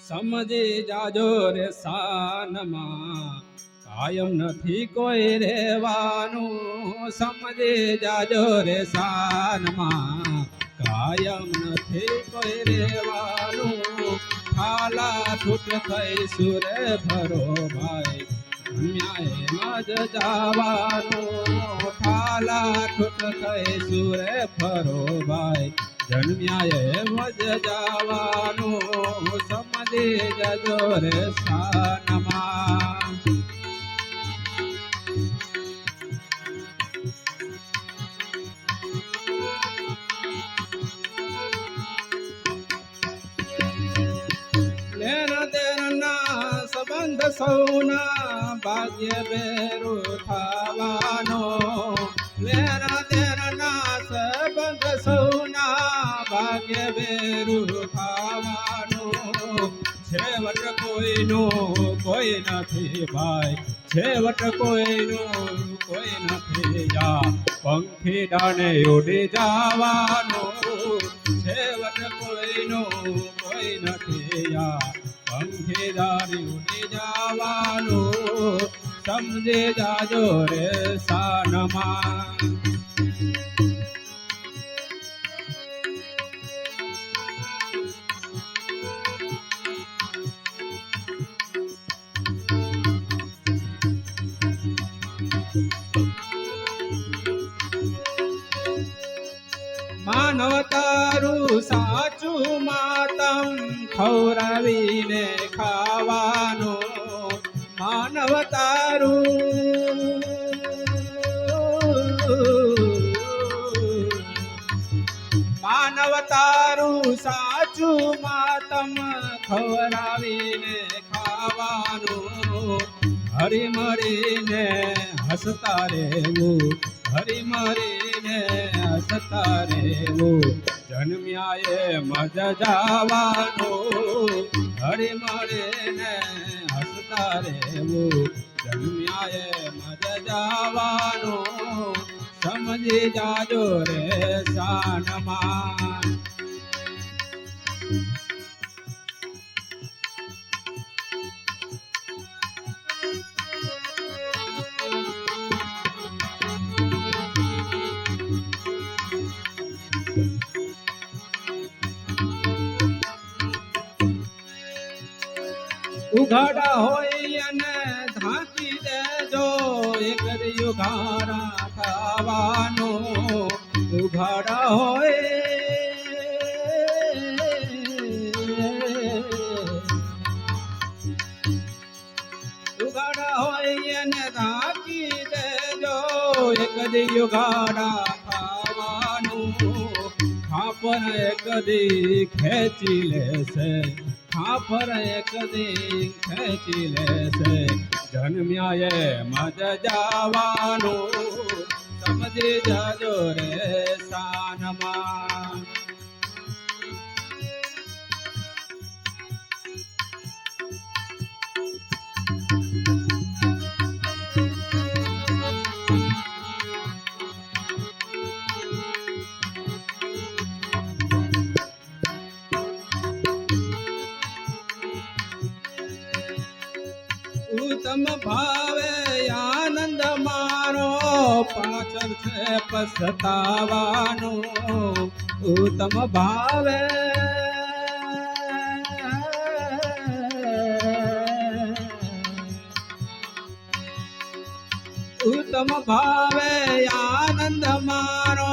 સમજી જાજો રે સાનમાં. કાયમ નથી કોઈ રેવાનું સમજી જાજો રે સાનમાં. કાયમ નથી કોઈ રેવાનું ખાલા છૂટ થઈ સુરે ભરો ભાઈ. દુનિયાએ મજ જવાનું. ઠાલા ઠૂટ થઈ સુરે ફરો ભાઈ. જન્મ્યાએ મજ જવાનું. સમજી જજો રે સાનમાં સંબંધ સૌના ભાગ્ય બેરો થવાનો લેના તેરના સંબંધ સૌના ભાગ્ય બેરો થવાનો છેવટ કોઈનું, કોઈ નથી ભાઈ. છેવટ કોઈનું, કોઈ નથી યા. પંખી ડાને ઉડી જવાનું. છેવટ કોઈનું, કોઈ નથી યા. પંખી દારી ઉડી જવાનું. સમજે જાજો રે સાનમાં. સાચું માતમ ખવરાવીને ખાવાનું. માનવ તારું. માનવ તારું સાચું માતમ ખવરાવીને ખાવાનું. હરી મરીને હસતા રહેવું. હરી મરીને હસતા રહેવું. જન્મ્યાએ મજ જવાનું. હરી મરીને હસતા રહેવું. જન્મ્યાએ મજ જવાનું. સમજી જાજો રે સાનમાં. ઉઘાડા હોય અને ઢાંકી દેજો. એક યુઘાડા ખાવાનો ઉઘાડા હોય. ઉઘાડા હોય અને ઢાંકી દેજો. એક યુઘાડા ખાવાનું. ખાપર એક દી ખેંચી લેશે. ખાપર એક દી ખેંચી લેશે. જન્મ્યાએ મજ જવાનું. સમજી જાજો રે ઉત્તમ ભાવે આનંદ મારો પાછળ છે પસ્તાવાનો ઉત્તમ ભાવે. ઉત્તમ ભાવે આનંદ મારો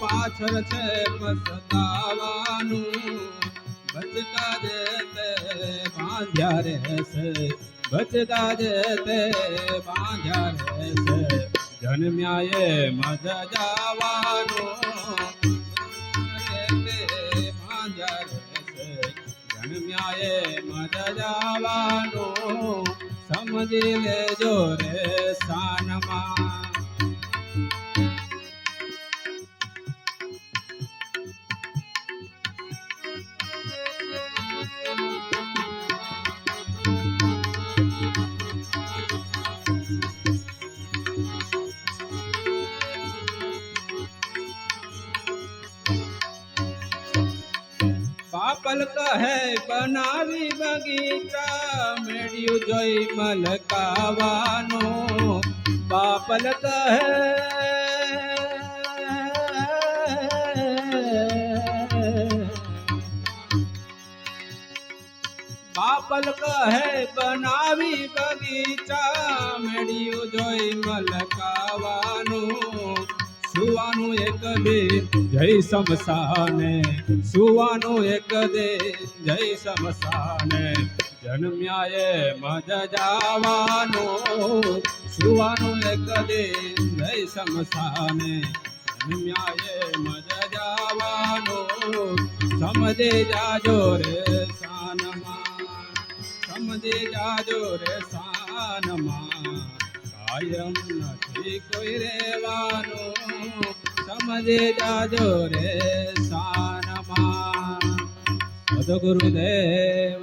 પાછળ છે પસ્તાવાનું ભજતા જે તે બાંધ્યા રહેશે બચતા જે તે બાંધ્યા રહેશે. જન્મ્યાએ મજ જવાનો જન્મ્યાએ મજ જવાનો સમજી લેજો રે સાનમાં. બાપ બાપલ કહે, બનાવી બગીચા, મેળ્યું જોઈ મલકાવાનો. બાપલ કહે બાપલ કહે, બનાવી બગીચા, મેળ્યું જોઈ મલકાવાનું. સુવાનું એક દે. જય સમસાને સુવાનું એક દે. જય સમસાને જન્મ્યાએ મજ જાવાનો. સુવાનું એક દે. જય સમસાને જન્મ્યાએ મજ જાવાનો. સમજે જાજો રે સાનમાં. સમજે જાજો રે સાનમાં. કાયમ નથી કોઈ રેવાનું સમજે જાજો રે સાનમાં સદગુરુદેવ